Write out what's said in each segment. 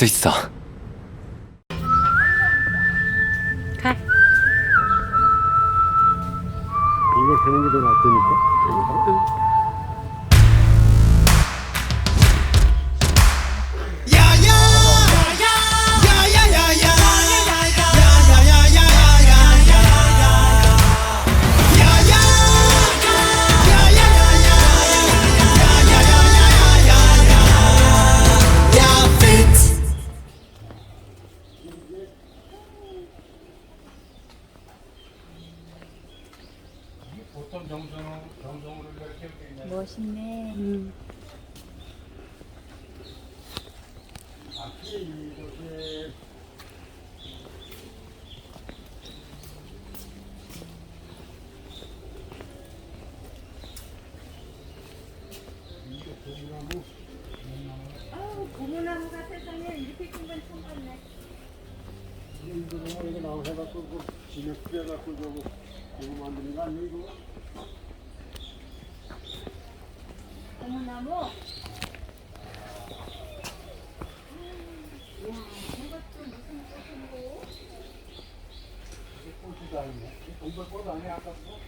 수 있어. 가. 이걸 하는 게 더 낫다니까. 멋있네. 음. 아우 고무나무가 세상에 이렇게 큰 건 처음 봤네. 이거 이거 나와 해갖고 그 진흙 뿌려갖고 저거 이거 만드는 거 아니야 이거? 고무나무.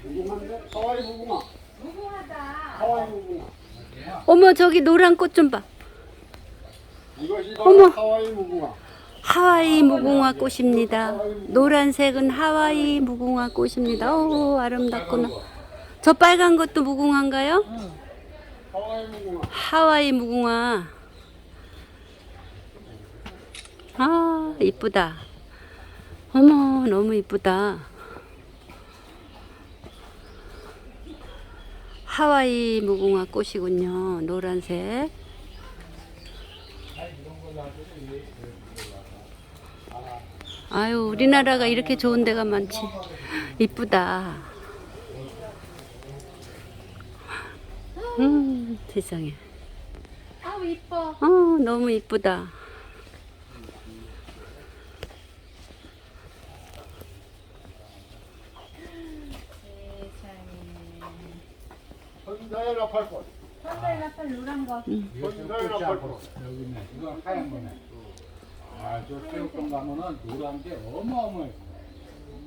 무궁화인데 하와이 무궁화. 무궁하다. 하와이 무궁화. 어머 저기 노란 꽃 좀 봐. 이것이 어머. 바로 하와이 무궁화. 하와이 무궁화 꽃입니다. 노란색은 하와이 무궁화 꽃입니다. 오 아름답구나. 저 빨간 것도 무궁화인가요? 하와이 무궁화. 아 이쁘다. 어머 너무 이쁘다. 하와이 무궁화 꽃이군요. 노란색. 아유 우리나라가 이렇게 좋은 데가 많지. 이쁘다. 음 세상에. 아우 이뻐. 어, 너무 이쁘다. 나팔꽃. 선별 나팔 노란 거. 현자의 나팔꽃. 여기 있네. 이거 하얀 거네. 아, 저 새우깡 가면은 노란 게 어마어마해.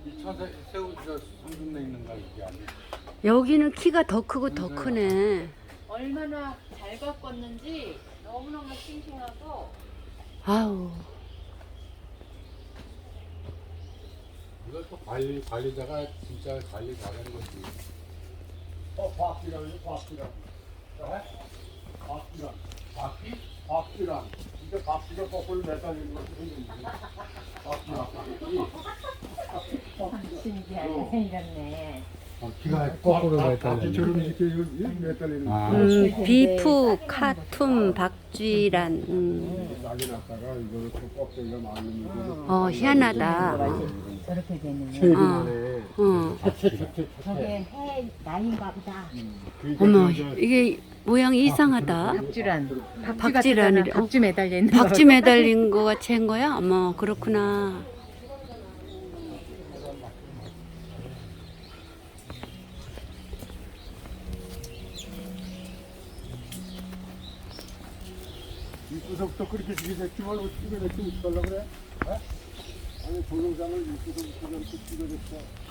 이 천사 새우 저 성중내 있는 거 이게 아니야. 여기는 키가 더 크고 더 크네. 얼마나 잘 가꿨는지 너무너무 싱싱하고 아우. 이걸 또 관리 관리자가 진짜 관리 잘하는 거지. 어, 박기란이 박기란. 박기란. 바퀴? 박기란. 이게 박기가 거꾸로 매달리는 거 생겼는데. 박기란. 신기하게 생겼네. 기가 거꾸로 이렇게 이거 매달리는 거. 아, 음, 비프 카툰 박쥐란. 음. 난리 났다가 이거를 또 껍데기가 말리는 거. 어 희한하다. 저렇게 되는 거. 어. 저게 해 나인가 보다. 어머 이게 모양이 이상하다. 박쥐란. 박쥐란이래. 어. 박쥐 매달려 있는 박쥐 매달린 거 같이 한 거야? 어머 그렇구나. 입구석부터 그렇게 찍어냈지만 어떻게 이렇게 웃달라 그래? 어? 아니 동영상을 입구석부터 저렇게 찍어냈어.